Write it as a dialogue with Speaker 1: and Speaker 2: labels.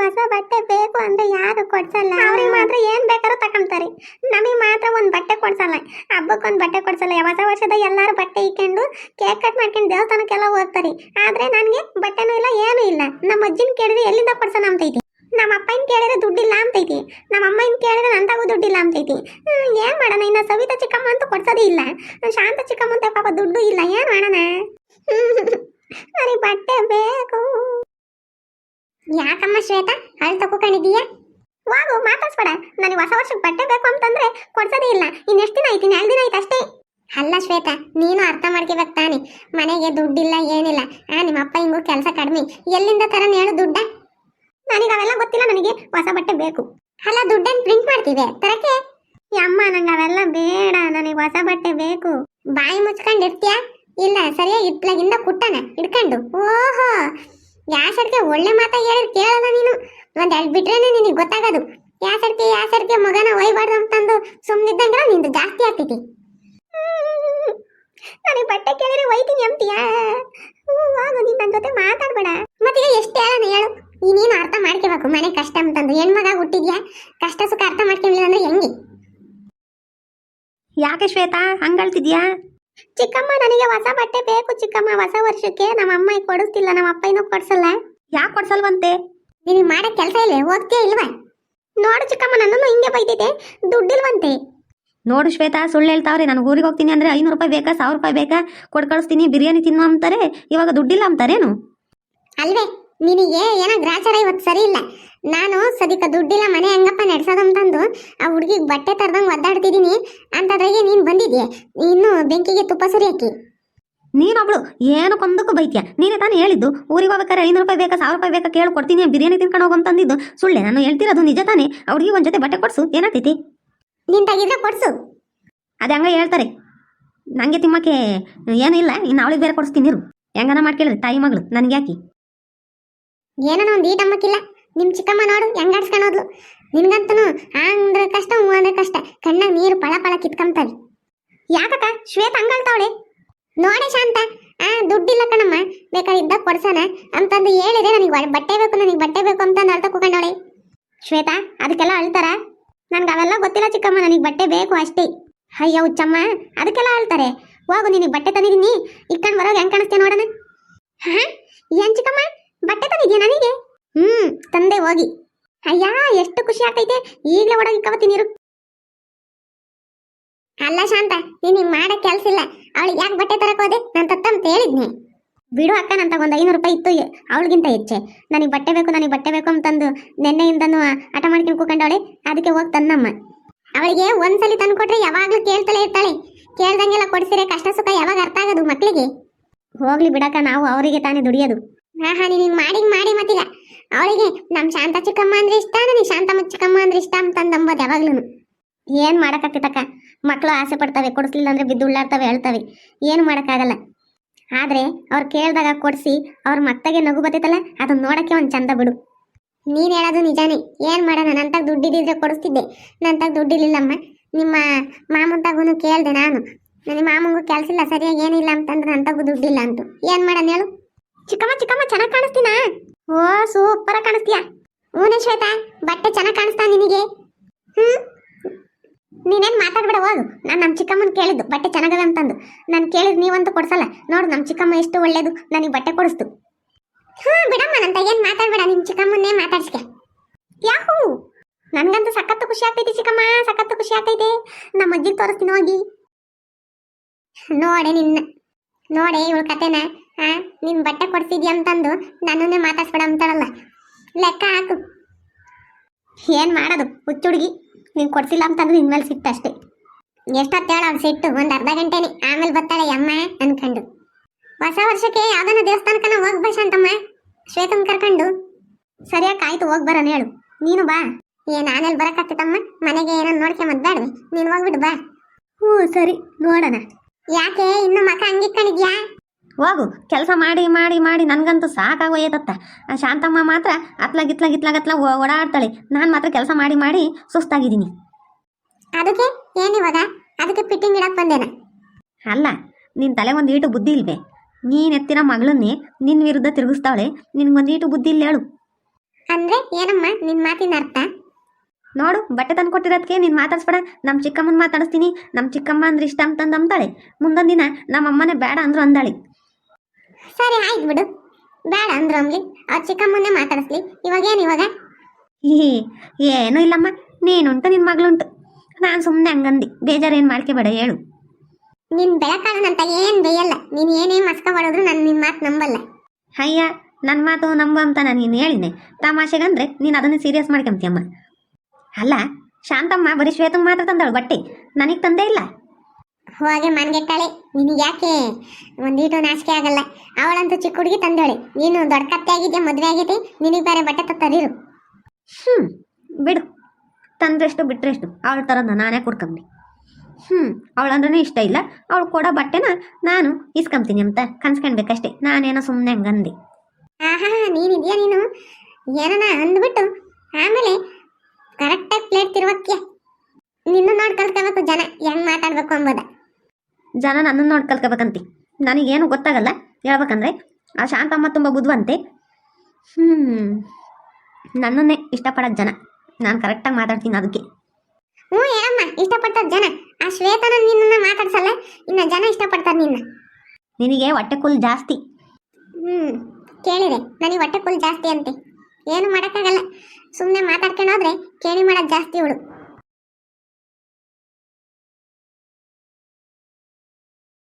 Speaker 1: ಹೊಸ ಬಟ್ಟೆ ಬೇಕು ಅಂದ್ರೆ ಯಾರು ಕೊಡ್ಸಲ್ಲ? ಅವ್ರಿಗೆ ಮಾತ್ರ ಏನ್ ಬೇಕಾದ್ರೂ ತಕೊಂತಾರೆ. ನಮಗೆ ಮಾತ್ರ ಒಂದು ಬಟ್ಟೆ ಕೊಡ್ಸಲ್ಲ. ಹಬ್ಬಕ್ಕೊಂದು ಬಟ್ಟೆ ಕೊಡ್ಸಲ್ಲ. ಹೊಸ ವರ್ಷದ ಎಲ್ಲರೂ ಬಟ್ಟೆ ಇಕ್ಕೊಂಡು ಕೇಕ್ ಕಟ್ ಮಾಡ್ಕೊಂಡು ದೇವಸ್ಥಾನಕ್ಕೆಲ್ಲ ಹೋಗ್ತಾರೆ. ಆದ್ರೆ ನನಗೆ ಬಟ್ಟೆನೂ ಇಲ್ಲ, ಏನೂ ಇಲ್ಲ. ನಮ್ಮ ಅಜ್ಜಿನ ಕೇಳಿದ್ರೆ ಎಲ್ಲಿಂದ ಕೊಡ್ಸೋಣ ಅಂತೈತಿ? ನಮ್ಮ ಅಪ್ಪನ ಕೇಳಿದ್ರೆ ದುಡ್ಡಿಲ್ಲ ಅಂತೈತಿ. ನಮ್ಮ ಅಮ್ಮನ ಕೇಳಿದ್ರೆ ನಂತಾಗೂ ದುಡ್ಡಿಲ್ಲ ಅಂತೈತಿ. ಏನ್ ಮಾಡೋಣ? ಇನ್ನ ಸವಿತಾ ಚಿಕ್ಕಮ್ಮ ಅಂತೂ ಕೊಡ್ಸೋದೇ ಇಲ್ಲ. ಶಾಂತ ಚಿಕ್ಕಮ್ಮ ಅಂತ ಪಾಪ ದುಡ್ಡು ಇಲ್ಲ. ಏನು ಮಾಡೋಣ? ನನಗೆ ಬಟ್ಟೆ ಬೇಕು. ಯಾಕಮ್ಮ ಶ್ವೇತಾ? ಅಲ್ಲಿ ತಗೋಕೊಂಡಿದೀಯಾ ವಾಗು ಮಾತಾಡ್ಸ್ಬೇಡ. ನನಗೆ ಹೊಸ ವರ್ಷಕ್ಕೆ ಬಟ್ಟೆ ಬೇಕು ಅಂತಂದ್ರೆ ಕೊಡ್ಸೋದೇ ಇಲ್ಲ. ಇನ್ನೆಷ್ಟು ದಿನ ಐತಿ ಎರಡು ದಿನ ಆಯ್ತು ಅಷ್ಟೇ. ಅಲ್ಲ ಶ್ವೇತಾ, ನೀನು ಅರ್ಥ ಮಾಡ್ಕೋಬೇಕು ತಾನೆ. ಮನೆಗೆ ದುಡ್ಡಿಲ್ಲ, ಏನಿಲ್ಲ. ಆ ನಿಮ್ಮ ಅಪ್ಪ ಹಿಂಗೂ ಕೆಲಸ ಕಡಿಮೆ. ಎಲ್ಲಿಂದ ತರ ಹೇಳು ದುಡ್ಡ? ನನಗೆ ಅವೆಲ್ಲ ಗೊತ್ತಿಲ್ಲ ನನಗೆ. ಹೊಸ ಬಟ್ಟೆ ಬೇಕು. ಅಲ್ಲ ದುಡ್ಡನ್ನು ಪ್ರಿಂಟ್ ಮಾಡ್ತೀವಿ ತರಕ್ಕೆ? ಅಮ್ಮ ನಂಗೆ ಅವೆಲ್ಲ ಬೇಡ. ನನಗೆ ಹೊಸ ಬಟ್ಟೆ ಬೇಕು. ಬಾಯಿ ಮುಚ್ಕೊಂಡು ಇರ್ತೀಯಾ ಇಲ್ಲ, ಸರಿಯಾಗಿ ಇಟ್ಲಾಗಿಂದ ಕುಟ್ಟನ? ಹಿಡ್ಕೊಂಡು ಓಹೋ! ಯಾಸರ್ಗೆ ಒಳ್ಳೆ ಮಾತ ಹೇಳಿದ್ ಕೇಳಲ್ಲ ನೀನು. ಒಂದ್ ಎರಡ್ ಬಿಟ್ರೇನೆ ನಿನಗೆ ಗೊತ್ತಾಗೋದು. ಯಾಸರ್ಗೆ ಯಾಸರ್ಗೆ ಮಗನ ಒಯ್ಬಾರ್ದು ಅಂತಂದು ಸುಮ್ಮನಿದ್ದಂಗೆ ನಿಂದು ಜಾಸ್ತಿ ಆಗ್ತೈತಿ. ನನಗೆ ಬಟ್ಟೆ ಕೇಳಿದ್ರೆ ಒಯ್ತೀನಿ ಅಂತೀಯಾ? ಹೋಗು, ನೀನ್ ನನ್ನ ಜೊತೆ ಮಾತಾಡ್ಬೇಡ. ಮತ್ತೀಗ ಎಷ್ಟು ಹೇಳೋಣ ಹೇಳು. ಈ ನೀನು ಅರ್ಥ ಮಾಡ್ಕೋಬೇಕು ಮನೆ ಕಷ್ಟ ಅಂತಂದು. ಹೆಣ್ಮಗ ಹುಟ್ಟಿದ್ಯಾ? ಕಷ್ಟ ಸುಖ ಅರ್ಥ ಮಾಡ್ಕೊಂಡಿಲ್ಲ ಅಂದ್ರೆ ಹೆಂಗೆ?
Speaker 2: ಯಾಕೆ ಶ್ವೇತಾ ಹಂಗಳ್ತಿದ್ಯಾ
Speaker 1: ಚಿಕ್ಕಮ್ಮ ನನಗೆ ಹೊಸ ಬಟ್ಟೆ ಬೇಕು ಚಿಕ್ಕಮ್ಮ. ಹೊಸ ವರ್ಷಕ್ಕೆ ನಮ್ಮ ಅಮ್ಮ ಕೊಡಿಸ್ತಿಲ್ಲ ನಮ್ಮ ಅಪ್ಪ ಇನ್ನೂ ಕೊಡ್ಸಲ್ಲ.
Speaker 2: ಯಾಕೆ ಕೊಡ್ಸಲ್ವಂತೆ?
Speaker 1: ನಿನಗೆ ಮಾಡೋ ಕೆಲಸ ಇಲ್ಲ ಹೋಗ್ತೀಯ ಇಲ್ವಾ? ನೋಡು ಚಿಕ್ಕಮ್ಮ ನನ್ನನ್ನು ಹಿಂಗೆ ಬೈದಿದೆ ದುಡ್ಡಿಲ್ವಂತೆ.
Speaker 2: ನೋಡು ಶ್ವೇತಾ ಸುಳ್ಳು ಹೇಳ್ತಾವ್ರೆ. ನಾನು ಊರಿಗೆ ಹೋಗ್ತೀನಿ ಅಂದರೆ ಐನೂರು ರೂಪಾಯಿ ಬೇಕಾ ಸಾವಿರ ರೂಪಾಯಿ ಬೇಕಾ? ಕೊಡ್ ಕಳಿಸ್ತೀನಿ ಬಿರಿಯಾನಿ ತಿನ್ನು ಅಂತಾರೆ. ಇವಾಗ ದುಡ್ಡಿಲ್ಲ ಅಂತಾರೇನು?
Speaker 1: ಅಲ್ವೇ ನಿನಗೆ ಏನೋ ಗ್ರಾಚಾರ ಇವತ್ತು ಸರಿ ಇಲ್ಲ. ನಾನು ಸದಿಕ ದುಡ್ಡಿಲ್ಲ ಮನೆ ಹೆಂಗಪ್ಪ ನಡೆಸೋದಂತಂದು ಆ ಹುಡುಗಿಗೆ ಬಟ್ಟೆ ತರ್ದಂಗೆ ಒದ್ದಾಡ್ತಿದ್ದೀನಿ ಅಂತದ್ರಾಗೆ ನೀನು ಬಂದಿದ್ಯೆ? ಇನ್ನು ಬೆಂಕಿಗೆ ತುಪ್ಪ ಸರಿ ಹಾಕಿ.
Speaker 2: ಏನು ಕೊಂದಕ್ಕೂ ಬೈತ್ಯ? ನೀನೇ ತಾನೇ ಹೇಳಿದ್ದು ಊರಿಗೆ ಹೋಗ್ಬೇಕಾದ್ರೆ ಐನೂರು ರೂಪಾಯಿ ಬೇಕಾ ಸಾವಿರ ರೂಪಾಯಿ ಬೇಕಾ ಕೇಳಿ ಕೊಡ್ತೀನಿ ಬಿರಿಯಾನಿ ತಿನ್ಕೊಂಡು ಹೋಗಂತಂದಿದ್ದು ಸುಳ್ಳೆ ನಾನು ಹೇಳ್ತಿರೋದು ನಿಜ ತಾನೇ? ಅವ್ರಿಗೆ ಒಂದು ಜೊತೆ ಬಟ್ಟೆ ಕೊಡ್ಸು ಏನಾಗ್ತೈತಿ?
Speaker 1: ನೀನ್ ತೆಗಿದ್ರೆ ಕೊಡ್ಸು.
Speaker 2: ಅದು ಹಂಗ ಹೇಳ್ತಾರೆ. ನನಗೆ ತಿಮ್ಮಕ್ಕೆ ಇಲ್ಲ ಇನ್ನು ಅವಳಿಗೆ ಬೇರೆ ಕೊಡಿಸ್ತೀನಿ ಇರು. ಹೆಂಗನ ಮಾಡ್ಕೇಳ್ರಿ ತಾಯಿ ಮಗಳು ನನಗೆ ಯಾಕೆ
Speaker 1: ಏನೋ ಒಂದು ಈಟಮ್ಮಕ್ಕಿಲ್ಲ ನಿಮ್ ಚಿಕ್ಕಮ್ಮ ನೋಡು ಹೆಂಗಾಡ್ಸ್ಕೊಂಡೋದ್ಲು ನಿನ್ಗಂತೂ ಅಂದ್ರೆ ಕಷ್ಟ ಹ್ಞೂ ಅಂದ್ರೆ ಕಷ್ಟ. ಕಣ್ಣಾಗ ನೀರು ಪಳ ಪಳ ಕಿತ್ಕೊಂತವೆ ಯಾಕಕ್ಕ? ಶ್ವೇತ ಹಂಗಳ್ತಾವಳೆ ನೋಡೆ ಶಾಂತ. ಆ, ದುಡ್ಡಿಲ್ಲ ಕಣಮ್ಮ. ಬೇಕಾದ್ರೆ ಇದ್ದಾಗ ಅಂತಂದು ಹೇಳಿದೆ ನನಗೆ. ಬಟ್ಟೆ ಬೇಕು, ನನಗೆ ಬಟ್ಟೆ ಬೇಕು ಅಂತ ಅಳ್ತಾ ಕೂಕೊಂಡವಳೆ ಶ್ವೇತಾ, ಅದಕ್ಕೆಲ್ಲ ಅಳ್ತಾರ? ನನ್ಗೆ ಅವೆಲ್ಲ ಗೊತ್ತಿಲ್ಲ ಚಿಕ್ಕಮ್ಮ. ನನಗೆ ಬಟ್ಟೆ ಬೇಕು ಅಷ್ಟೇ. ಅಯ್ಯೋ ಹುಚ್ಚಮ್ಮ, ಅದಕ್ಕೆಲ್ಲ ಅಳ್ತಾರೆ. ಹೋಗು, ನಿನಗೆ ಬಟ್ಟೆ ತಂದಿದ್ದೀನಿ. ಇಕ್ಕಂಡು ಬರೋದು ಹೆಂಗ್ ಕಾಣಿಸ್ತೇನೆ ನೋಡೋಣ. ಹಾ? ಏನ್ ಚಿಕ್ಕಮ್ಮ? ಬಟ್ಟೆ ತಂದಿದ್ಯಾ ನನಗೆ? ಹ್ಮ್, ತಂದೆ ಹೋಗಿ. ಅಯ್ಯ, ಎಷ್ಟು ಖುಷಿ ಆಗ್ತೈತೆ. ಈಗಲೇ ಇರು ಅಲ್ಲ ಶಾಂತ ನೀನು ಮಾಡೋ ಕೆಲ್ಸ ಇಲ್ಲ. ಅವಳಿಗೆ ಯಾಕೆ ಬಟ್ಟೆ ತರಕ್ ಹೋದೆ? ನಾನು ತತ್ತಂತ ಹೇಳಿದ್ನಿ. ಬಿಡು ಅಕ್ಕ ನಂತ ಒಂದು ಐನೂರು ರೂಪಾಯಿ ಇತ್ತು. ಅವಳಿಗಿಂತ ಹೆಚ್ಚೆ. ನನಗೆ ಬಟ್ಟೆ ಬೇಕು, ನನಗೆ ಬಟ್ಟೆ ಬೇಕು ಅಂತಂದು ನಿನ್ನೆಯಿಂದನು ಹಠ ಮಾಡ್ಕೊಂಡು ಕೂಕೊಂಡವಳೆ ಅದಕ್ಕೆ ಹೋಗಿ ತನ್ನಮ್ಮ. ಅವಳಿಗೆ ಒಂದ್ಸಲಿ ತಂದು ಯಾವಾಗಲೂ ಕೇಳ್ತಲೇ ಇರ್ತಾಳೆ. ಕೇಳ್ದಂಗೆಲ್ಲ ಕೊಡ್ಸಿರೆ ಕಷ್ಟ ಸುಖ ಯಾವಾಗ ಅರ್ಥ ಆಗೋದು ಮಕ್ಕಳಿಗೆ ಹೋಗ್ಲಿ ಬಿಡಕ್ಕ, ನಾವು ಅವರಿಗೆ ತಾನೇ ದುಡಿಯೋದು. ಹಾ ಹಾ ನೀನು ಮಾಡಿ ಮಾಡಿ ಮತ್ತೀಗ. ಅವಳಿಗೆ ನಮ್ಮ ಶಾಂತ ಚಿಕ್ಕಮ್ಮ ಅಂದ್ರೆ ಇಷ್ಟ, ನನಗೆ ಶಾಂತಮ್ಮ ಚಿಕ್ಕಮ್ಮ ಅಂದ್ರೆ ಇಷ್ಟ ಅಂಬೋದು ಯಾವಾಗ್ಲೂ ಏನ್ ಮಾಡಕ್ಕಾಗ್ತಕ್ಕ ಮಕ್ಕಳು ಆಸೆ ಪಡ್ತವೆ, ಕೊಡಿಸ್ಲಿಲ್ಲ ಅಂದ್ರೆ ಬಿದ್ದು ಉಳ್ಳಾಡ್ತವೆ ಹೇಳ್ತವೆ ಏನು ಮಾಡೋಕ್ಕಾಗಲ್ಲ. ಆದ್ರೆ ಅವ್ರು ಕೇಳಿದಾಗ ಕೊಡ್ಸಿ, ಅವ್ರ ಮತ್ತಗೆ ನಗು ಬರ್ತೈತಲ್ಲ ಅದನ್ನ ನೋಡಕ್ಕೆ ಒಂದ್ ಚಂದ ಬಿಡು. ನೀನ್ ಹೇಳೋದು ನಿಜಾನೇ. ಏನ್ ಮಾಡೋಣ? ನಂತಾಗ ದುಡ್ಡಿದ್ರೆ ಕೊಡಿಸ್ತಿದ್ದೆ. ನಂತಾಗ ದುಡ್ಡಿರ್ಲಿಲ್ಲಮ್ಮ. ನಿಮ್ಮ ಮಾಮಂತಾಗೂ ಕೇಳ್ದೆ ನಾನು. ನನ್ನ ಮಾಮಂಗೂ ಕೆಲ್ಸಿಲ್ಲ, ಸರಿಯಾಗಿ ಏನಿಲ್ಲ ಅಂತಂದ್ರೆ ನಂತಾಗೂ ದುಡ್ಡಿಲ್ಲ ಅಂತ. ಏನ್ ಮಾಡೋಣ ಹೇಳು? ಚಿಕ್ಕಮ್ಮ ಚಿಕ್ಕಮ್ಮ, ಚೆನ್ನಾಗಿ ಕಾಣಿಸ್ತೀನಾ? ಓ, ಸೂಪರ್ ಕಾಣಿಸ್ತೀಯ. ಹ್ಞೂ ಶ್ವೇತಾ ಬಟ್ಟೆ ಚೆನ್ನಾಗಿ ಕಾಣಿಸ್ತಾ ನಿನಗೆ? ಹ್ಮ್? ನೀನೇನ್ ಮಾತಾಡ್ಬೇಡ ಹೋಗು ನಾನು ನಮ್ಮ ಚಿಕ್ಕಮ್ಮನ ಕೇಳಿದ್ದು, ಬಟ್ಟೆ ಚೆನ್ನಾಗದ ಅಂತಂದು. ನಾನು ಕೇಳಿದ್ ನೀವಂತೂ ಕೊಡ್ಸಲ್ಲ. ನೋಡು ನಮ್ಮ ಚಿಕ್ಕಮ್ಮ ಎಷ್ಟು ಒಳ್ಳೇದು. ನನಗೆ ಬಟ್ಟೆ ಕೊಡಿಸ್ತು. ಹ್ಞೂ ಬಿಡಮ್ಮ ನಂತ ಏನ್ ಮಾತಾಡ್ಬೇಡ, ನಿಮ್ ಚಿಕ್ಕಮ್ಮನ್ನೇ ಮಾತಾಡ್ಸ್ಕೆ ಯಾಹೂ! ನನ್ಗಂತೂ ಸಖತ್ತು ಖುಷಿ ಆಗ್ತೈತಿ ಚಿಕ್ಕಮ್ಮ, ಸಖತ್ತು ಖುಷಿ ಆಗ್ತೈತೆ. ನಮ್ಮ ಅಜ್ಜಿಗೆ ತೋರಿಸ್ತೀನಿ ಹೋಗಿ. ನೋಡೆ ನಿನ್ನ. ನೋಡೆ ಇವಳ ಕತೆನ. ಹಾ ನಿನ್ ಬಟ್ಟೆ ಕೊಡ್ಸಿದ್ಯಾ ಅಂತಂದು ನನ್ನನ್ನೇ ಮಾತಾಡ್ಸ್ಬೇಡ ಅಂತಾಳಲ್ಲ. ಲೆಕ್ಕ ಹಾಕು. ಏನ್ ಮಾಡೋದು, ಹುಚ್ಚುಡುಗಿ. ನೀನ್ ಕೊಡ್ಸಿಲ್ಲ ಅಂತಂದ್ರೆ ನಿನ್ ಮೇಲೆ ಸಿಟ್ಟು ಅಷ್ಟೇ. ಎಷ್ಟೊತ್ತೇಳ ಅವ್ಳು ಸಿಟ್ಟು? ಒಂದ್ ಅರ್ಧ ಗಂಟೆನೆ. ಆಮೇಲೆ ಬರ್ತಾಳೆ ಅಮ್ಮ ಅನ್ಕಂಡು. ಹೊಸ ವರ್ಷಕ್ಕೆ ಯಾವ್ದನ್ನ ದೇವಸ್ಥಾನಕ್ಕನ ಹೋಗ್ ಬಾ ಶಾಂತಮ್ಮ. ಕರ್ಕೊಂಡು. ಸರಿಯಾಗಿ ಆಯ್ತು, ಹೋಗ್ ಹೇಳು. ನೀನು ಬಾ. ಏ ಆಮೇಲೆ ಬರಕತ್ತಮ್ಮ ಮನೆಗೆ ಏನೋ ನೋಡ್ಕೆ ಬೇಡ್ವೆ ನೀನು ಹೋಗ್ಬಿಡು ಬಾ.
Speaker 2: ಹ್ಞೂ, ಸರಿ. ನೋಡೋಣ.
Speaker 1: ಯಾಕೆ, ಇನ್ನು ಮಕ ಹಂಗಿಕ್ಕಣಿದ್ಯಾ
Speaker 2: ಹೋಗು. ಕೆಲಸ ಮಾಡಿ ಮಾಡಿ ಮಾಡಿ ನನಗಂತೂ ಸಾಕಾಗೋಯ್ತತ್ತ. ಆ ಶಾಂತಮ್ಮ ಮಾತ್ರ ಅತ್ಲ ಇತ್ಲಾಗ ಅತ್ಲಾಗ ಓಡಾಡ್ತಾಳೆ. ನಾನು ಮಾತ್ರ ಕೆಲಸ ಮಾಡಿ ಮಾಡಿ ಸುಸ್ತಾಗಿದ್ದೀನಿ.
Speaker 1: ಅದಕ್ಕೆ? ಏನಿವಾಗ ಅದಕ್ಕೆ ಪಿಟ್ಟಿಂಗ್ ಇಡಕ್ಕೆ ಬಂದೇನ?
Speaker 2: ಅಲ್ಲ ನಿನ್ನ ತಲೆ ಒಂದು ಈಟು ಬುದ್ಧಿ ಇಲ್ವೇ? ನೀನು ಎತ್ತಿನ ಮಗಳನ್ನೇ ನಿನ್ನ ವಿರುದ್ಧ ತಿರುಗಿಸ್ತಾಳೆ ನಿನ್ಗೊಂದು ಈಟು ಬುದ್ಧಿ ಇಲ್ಲ ಹೇಳು.
Speaker 1: ಅಂದ್ರೆ ಏನಮ್ಮ? ನಿನ್ನ ಮಾತಿನ ಅರ್ಥ?
Speaker 2: ನೋಡು ಬಟ್ಟೆ ತಂದು ಕೊಟ್ಟಿರೋದಕ್ಕೆ ನೀನು ಮಾತಾಡ್ಸ್ಬೇಡ. ನಮ್ಮ ಚಿಕ್ಕಮ್ಮನ ಮಾತಾಡಿಸ್ತೀನಿ. ನಮ್ಮ ಚಿಕ್ಕಮ್ಮ ಅಂದ್ರೆ ಇಷ್ಟ ಅಂತಂದು ಅಂತಾಳೆ. ಮುಂದೊಂದು ದಿನ ನಮ್ಮ ಅಮ್ಮನೇ ಬೇಡ ಅಂದ್ರು ಅಂದಾಳಿ.
Speaker 1: ಸರಿ ಆಯ್ತು ಬಿಡು. ಬೇಡ ಅಂದ್ರು ಅಮ್ಲಿ ಅವ್ರ ಚಿಕ್ಕಮ್ಮನ್ನೇ ಮಾತಾಡಿಸ್ಲಿ. ಇವಾಗ? ಏನು ಇವಾಗ
Speaker 2: ಏನು ಏನೂ ಇಲ್ಲಮ್ಮ. ನೀನುಂಟು ನಿನ್ನ ಮಗಳುಂಟು. ನಾನು ಸುಮ್ಮನೆ ಹಂಗಂದು. ಬೇಜಾರೇನು ಮಾಡ್ಕೋಬೇಡ ಹೇಳು.
Speaker 1: ನಿನ್ ಬೆಳಕಾಳನಂತ ಏನ್ ಬೇಯಲ್ಲ. ನೀನ್ ಏನೇ ಮಸ್ಕ ಮಾಡಿದ್ರು ನಾನು ನಿನ್ ಮಾತು ನಂಬಲ್ಲ.
Speaker 2: ಅಯ್ಯ ನನ್ನ ಮಾತು ನಂಬು ಅಂತ ನಾನು ನೀನು ಹೇಳಿದೆ ತಮಾಷೆಗಂದ್ರೆ ನೀನು ಅದನ್ನು ಸೀರಿಯಸ್ ಮಾಡ್ಕೊಂತೀಯಮ್ಮ. ಅಲ್ಲ ಶಾಂತಮ್ಮ ಬರೀ ಶ್ವೇತಂಗೆ ಮಾತ್ರ ತಂದಳು ಬಟ್ಟೆ. ನನಗೆ ತಂದೇ ಇಲ್ಲ.
Speaker 1: ಹೋಗೆ ಮನ್ಗೆಟ್ಟಾಳೆ ನಿನಗೆ ಯಾಕೆ? ಒಂದೀಟು ನಾಚಿಕೆ ಆಗಲ್ಲ. ಅವಳಂತೂ ಚಿಕ್ಕ ಹುಡುಗಿ ತಂದೋಳೆ ನೀನು ದೊಡ್ಡ ಕತ್ತೆ ಆಗಿದ್ಯಾ ಮದುವೆ ಆಗಿದೆ ನಿನಗೆ ಬೇರೆ ಬಟ್ಟೆ ತತ್ತದಿರು
Speaker 2: ಹ್ಞೂ ಬಿಡು. ತಂದ್ರೆಷ್ಟು ಬಿಟ್ಟರೆಷ್ಟು ಅವಳ ತರೋದು ನಾನೇ ಕೊಡ್ಕೊಂಬಿ. ಹ್ಞೂ ಅವಳಂದ್ರೆ ಇಷ್ಟ ಇಲ್ಲ. ಅವಳು ಕೊಡೋ ಬಟ್ಟೆನ ನಾನು ಇಸ್ಕೊಂತೀನಿ ಅಂತ ಕನ್ಸ್ಕೊಳ್ಬೇಕಷ್ಟೇ ನಾನೇನೋ ಸುಮ್ಮನೆ ಹಂಗಂದೆ.
Speaker 1: ಆಹಾ ನೀನಿದೆಯಾ ನೀನು? ಏನನ ಅಂದ್ಬಿಟ್ಟು ಆಮೇಲೆ ಕರೆಕ್ಟಾಗಿ ಪ್ಲೇಟ್ ತಿರುವಕ್ಕೆ. ನಿನ್ನ ನೋಡಿ ಕಲ್ತ್ಕೋಬೇಕು ಜನ. ಹೆಂಗ್ ಮಾತಾಡ್ಬೇಕು ಅಂಬೋದ?
Speaker 2: ಜನ ನನ್ನನ್ನು ನೋಡಿ ಕಲ್ತ್ಕೋಬೇಕಂತಿ. ನನಗೇನು ಗೊತ್ತಾಗಲ್ಲ. ಹೇಳ್ಬೇಕಂದ್ರೆ ಆ ಶಾಂತಮ್ಮ ತುಂಬ ಬುದ್ಧಿವಂತೆ. ಹ್ಞೂ ನನ್ನನ್ನೇ ಇಷ್ಟಪಡೋದು ಜನ. ನಾನು ಕರೆಕ್ಟಾಗಿ ಮಾತಾಡ್ತೀನಿ ಅದಕ್ಕೆ
Speaker 1: ಹ್ಞೂ ಏನಮ್ಮ ಇಷ್ಟಪಡ್ತಾರ ಜನ. ಆ ಶ್ವೇತನ ನಿನ್ನ ಮಾತಾಡ್ಸಲ್ಲ? ಇನ್ನ ಜನ ಇಷ್ಟಪಡ್ತಾರೆ ನಿನ್ನ.
Speaker 2: ನಿನಗೆ ಹೊಟ್ಟೆ ಕುಲ್ ಜಾಸ್ತಿ.
Speaker 1: ಹ್ಞೂ ಕೇಳಿದೆ. ನನಗೆ ಹೊಟ್ಟೆ ಕುಲ್ ಜಾಸ್ತಿ ಅಂತೆ. ಏನು ಮಾಡೋಕ್ಕಾಗಲ್ಲ. ಸುಮ್ಮನೆ ಮಾತಾಡ್ಕೊಂಡು ಹೋದ್ರೆ ಕೇಳಿ ಮಾಡೋದು ಜಾಸ್ತಿ ಇವಳು